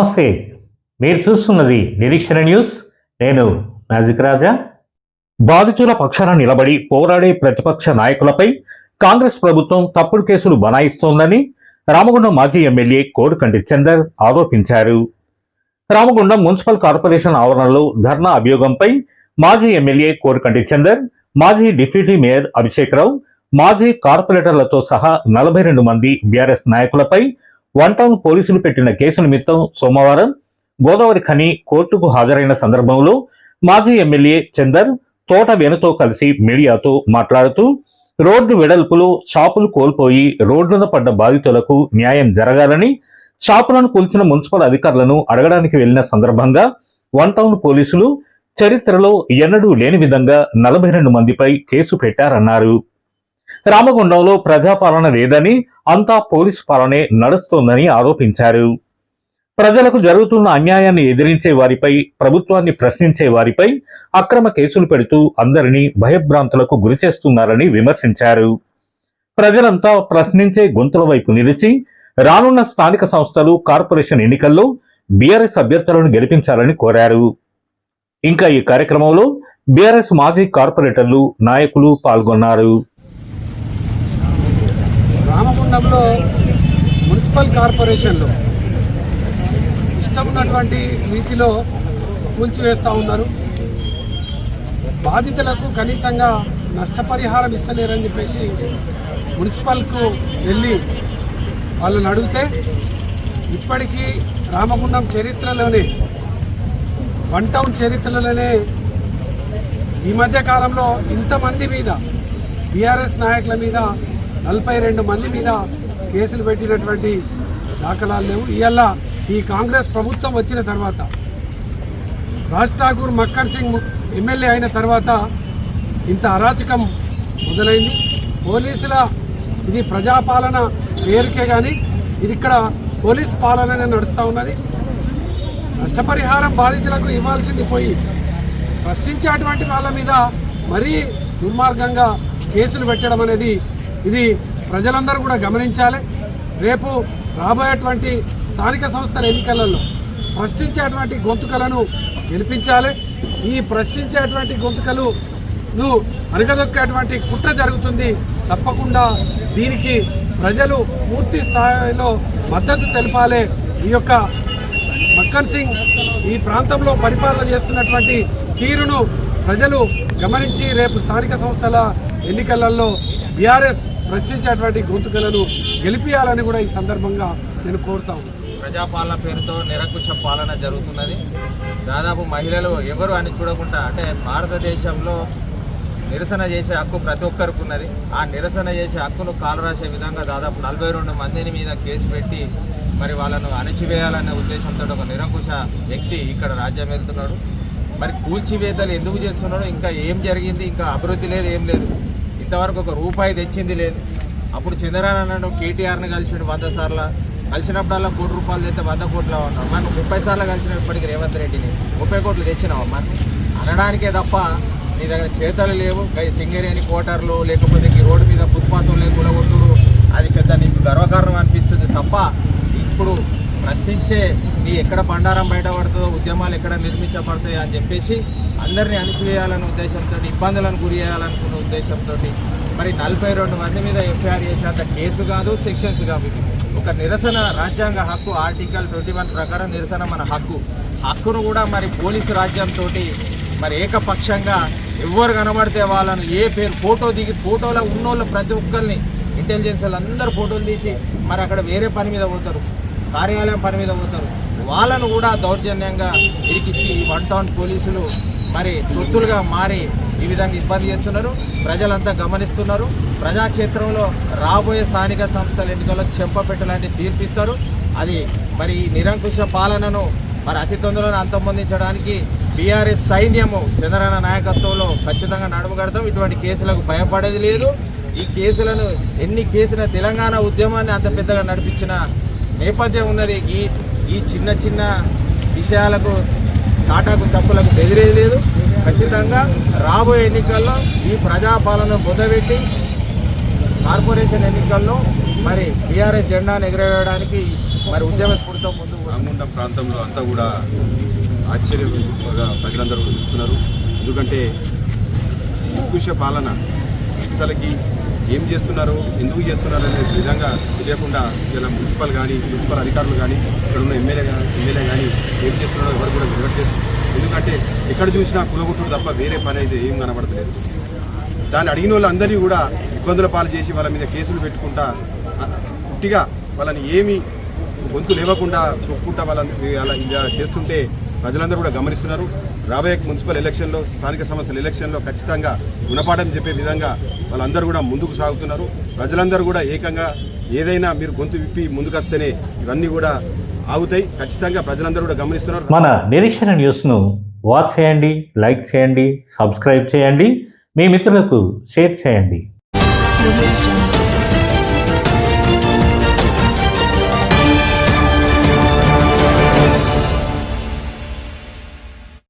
నమస్తే. మీరు చూస్తున్నది నిరీక్షణ న్యూస్. నేను మ్యాజిక్ రాజా. బాధితుల పక్షాన నిలబడి పోరాడే ప్రతిపక్ష నాయకులపై కాంగ్రెస్ ప్రభుత్వం తప్పుడు కేసులు బనాయిస్తోందని రామగుండం మాజీ ఎమ్మెల్యే కోరుకంటి చందర్ ఆరోపించారు. రామగుండం మున్సిపల్ కార్పొరేషన్ ఆవరణలో ధర్నా అభియోగంపై మాజీ ఎమ్మెల్యే కోరుకంటి చందర్ మాజీ డిప్యూటీ మేయర్ అభిషేక్ రావు మాజీ కార్పొరేటర్లతో సహా నలభై రెండు మంది బీఆర్ఎస్ నాయకులపై వన్ టౌన్ పోలీసులు పెట్టిన కేసు నిమిత్తం సోమవారం గోదావరి ఖని కోర్టుకు హాజరైన సందర్భంలో మాజీ ఎమ్మెల్యే చందర్ తోట వెనుతో కలిసి మీడియాతో మాట్లాడుతూ రోడ్డు వెడల్పులో షాపులు కోల్పోయి రోడ్డున పడ్డ బాధితులకు న్యాయం జరగాలని షాపులను కూల్చిన మున్సిపల్ అధికారులను అడగడానికి వెళ్ళిన సందర్భంగా వన్ టౌన్ పోలీసులు చరిత్రలో ఎన్నడూ లేని విధంగా నలభై రెండు మందిపై కేసు పెట్టారన్నారు. రామగుండంలో ప్రజాపాలన లేదని అంతా పోలీసు పాలనే నడుస్తోందని ఆరోపించారు. ప్రజలకు జరుగుతున్న అన్యాయాన్ని ఎదిరించే వారిపై ప్రభుత్వాన్ని ప్రశ్నించే వారిపై అక్రమ కేసులు పెడుతూ అందరినీ భయభ్రాంతులకు గురిచేస్తున్నారని విమర్శించారు. ప్రజలంతా ప్రశ్నించే గొంతుల వైపు నిలిచి రానున్న స్థానిక సంస్థలు కార్పొరేషన్ ఎన్నికల్లో బీఆర్ఎస్ అభ్యర్థులను గెలిపించాలని కోరారు. ఇంకా ఈ కార్యక్రమంలో బీఆర్ఎస్ మాజీ కార్పొరేటర్లు నాయకులు పాల్గొన్నారు. పట్టణంలో మున్సిపల్ కార్పొరేషన్లో ఇష్టం ఉన్నటువంటి రీతిలో కూల్చివేస్తూ ఉన్నారు. బాధితులకు కనీసంగా నష్టపరిహారం ఇస్తలేరని చెప్పేసి మున్సిపల్కు వెళ్ళి వాళ్ళని అడిగితే ఇప్పటికీ రామగుండం చరిత్రలోనే వన్ టౌన్ చరిత్రలోనే ఈ మధ్య కాలంలో ఇంతమంది మీద బీఆర్ఎస్ నాయకుల మీద నలభై రెండు మంది మీద కేసులు పెట్టినటువంటి దాఖలాలు లేవు. ఇవాళ ఈ కాంగ్రెస్ ప్రభుత్వం వచ్చిన తర్వాత రాజ్ ఠాకూర్ మక్కర్ సింగ్ ఎమ్మెల్యే అయిన తర్వాత ఇంత అరాచకం మొదలైంది. పోలీసుల ఇది ప్రజాపాలన పేరుకే కానీ ఇది ఇక్కడ పోలీస్ పాలననే నడుస్తూ ఉన్నది. నష్టపరిహారం బాధితులకు ఇవ్వాల్సింది పోయి ప్రశ్నించేటువంటి వాళ్ళ మీద మరీ దుర్మార్గంగా కేసులు పెట్టడం అనేది ఇది ప్రజలందరూ కూడా గమనించాలి. రేపు రాబోయేటువంటి స్థానిక సంస్థల ఎన్నికలలో ప్రశ్నించేటువంటి గొంతుకలను గెలిపించాలి. ఈ ప్రశ్నించేటువంటి గొంతుకలు ను అరగదొక్కేటువంటి కుట్ర జరుగుతుంది. తప్పకుండా దీనికి ప్రజలు పూర్తి స్థాయిలో మద్దతు తెలపాలి. ఈ యొక్క మక్కన్ సింగ్ ఈ ప్రాంతంలో పరిపాలన చేస్తున్నటువంటి తీరును ప్రజలు గమనించి రేపు స్థానిక సంస్థల ఎన్నికలలో బీఆర్ఎస్ ప్రశ్నించేటువంటి గొంతుకలను గెలిపియాలని కూడా ఈ సందర్భంగా నేను కోరుతా ప్రజాపాలన పేరుతో నిరంకుశ పాలన జరుగుతున్నది. దాదాపు మహిళలు ఎవరు అని చూడకుండా అంటే భారతదేశంలో నిరసన చేసే హక్కు ప్రతి ఒక్కరికి ఉన్నది ఆ నిరసన చేసే హక్కును కాలరాసే విధంగా దాదాపు నలభై రెండు మందిని మీద కేసు పెట్టి మరి వాళ్ళను అణచివేయాలనే ఉద్దేశంతో ఒక నిరంకుశ వ్యక్తి ఇక్కడ రాజ్యం వెళ్తున్నాడు. మరి కూల్చివేతలు ఎందుకు చేస్తున్నాడో ఇంకా ఏం జరిగింది ఇంకా అభివృద్ధి లేదు ఏం లేదు. ఇంతవరకు ఒక రూపాయి తెచ్చింది లేదు. అప్పుడు చంద్రనారాయణ కేటీఆర్ని కలిసిండు వంద సార్లు. కలిసినప్పుడల్లా కోటి రూపాయలు తెస్తే వంద కోట్లు ఉన్నాడు మనం ముప్పై సార్లు కలిసిన ఇప్పటికి రేవంత్ రెడ్డిని. ముప్పై కోట్లు తెచ్చినావు తెచ్చినావమ్మా అనడానికే తప్ప నీ దగ్గర చేతలు లేవు. గై సింగరేణి కోటర్లు లేకపోతే ఈ రోడ్డు మీద ఫుట్పాత్లు లేకుండా ప్రశ్నించే మీ ఎక్కడ బండారం బయటపడుతుందో ఉద్యమాలు ఎక్కడ నిర్మించబడతాయి అని చెప్పేసి అందరినీ అణిచివేయాలనే ఉద్దేశంతో ఇబ్బందులను గురి చేయాలనుకున్న ఉద్దేశంతో మరి నలభై రెండు మంది మీద ఎఫ్ఐఆర్ చేసేంత కేసు కాదు సెక్షన్స్ కాదు ఒక నిరసన రాజ్యాంగ హక్కు ఆర్టికల్ ట్వంటీ వన్ ప్రకారం నిరసన మన హక్కు. హక్కును కూడా మరి పోలీసు రాజ్యంతో మరి ఏకపక్షంగా ఎవరు కనబడితే వాళ్ళను ఏ పేరు ఫోటో దిగి ఫోటోలో ఉన్నోళ్ళు ప్రతి ఒక్కరిని ఇంటెలిజెన్స్ వాళ్ళు అందరు ఫోటోలు తీసి మరి అక్కడ వేరే పని మీద పోతారు. కార్యాలయం పని మీద పోతారు. వాళ్ళను కూడా దౌర్జన్యంగా ఇరికిచ్చి వన్ టౌన్ పోలీసులు మరి తొత్తులుగా మారి ఈ విధంగా ఇబ్బంది చేస్తున్నారు. ప్రజలంతా గమనిస్తున్నారు. ప్రజాక్షేత్రంలో రాబోయే స్థానిక సంస్థల ఎన్నికల్లో చెంపపెట్టు తీర్పిస్తారు. అది మరి నిరంకుశ పాలనను మరి అతి తొందరలో అంతమొందించడానికి బీఆర్ఎస్ సైన్యము చంద్రన్న నాయకత్వంలో ఖచ్చితంగా నడుమగడతాం. ఇటువంటి కేసులకు భయపడేది లేదు. ఈ కేసులను ఎన్ని కేసుల తెలంగాణ ఉద్యమాన్ని అంత పెద్దగా నడిపించిన నేపథ్యం ఉన్నది ఈ ఈ చిన్న చిన్న విషయాలకు టాటాకు చప్పులకు బెదిరేది లేదు. ఖచ్చితంగా రాబోయే ఎన్నికల్లో ఈ ప్రజాపాలన బుధబెట్టి కార్పొరేషన్ ఎన్నికల్లో మరి బీఆర్ఎస్ జెండాను ఎగరవేయడానికి మరి ఉద్యమ స్ఫూర్తితో ముందుకు రామగుండం ప్రాంతంలో అంతా కూడా ఆశ్చర్యంగా ప్రజలందరూ చూస్తున్నారు ఎందుకంటే నిరంకుశ పాలన అసలుకి ఏం చేస్తున్నారు ఎందుకు చేస్తున్నారు అనేది నిజంగా తెలియకుండా ఇలా మున్సిపల్ కానీ మున్సిపల్ అధికారులు కానీ ఇక్కడ ఉన్న ఎమ్మెల్యే ఎమ్మెల్యే కానీ ఏం చేస్తున్నారో ఎవరు కూడా వినట్లేదు ఎందుకంటే ఎక్కడ చూసినా కులగొట్టుడు తప్ప వేరే పని అయితే ఏం కనబడతలేదు. దాన్ని అడిగిన వాళ్ళందరినీ కూడా ఇబ్బందుల పాలు చేసి వాళ్ళ మీద కేసులు పెట్టుకుంటా పుట్టిగా వాళ్ళని ఏమి గొంతు లేవకుండా తొక్కుంటా వాళ్ళని అలా ఇలా చేస్తుంటే ప్రజలందరూ కూడా గమనిస్తున్నారు. రాబోయే మున్సిపల్ ఎలక్షన్లో స్థానిక సంస్థల ఎలక్షన్లో ఖచ్చితంగా గుణపాఠం చెప్పే విధంగా వాళ్ళందరూ కూడా ముందుకు సాగుతున్నారు. ప్రజలందరూ కూడా ఏకంగా ఏదైనా మీరు గొంతు విప్పి ముందుకొస్తేనే ఇవన్నీ కూడా ఆగుతాయి. ఖచ్చితంగా ప్రజలందరూ కూడా గమనిస్తున్నారు. మన నిరీక్షణ న్యూస్ను వాచ్ చేయండి లైక్ చేయండి సబ్స్క్రైబ్ చేయండి. మీ మిత్రులకు షేర్ చేయండి.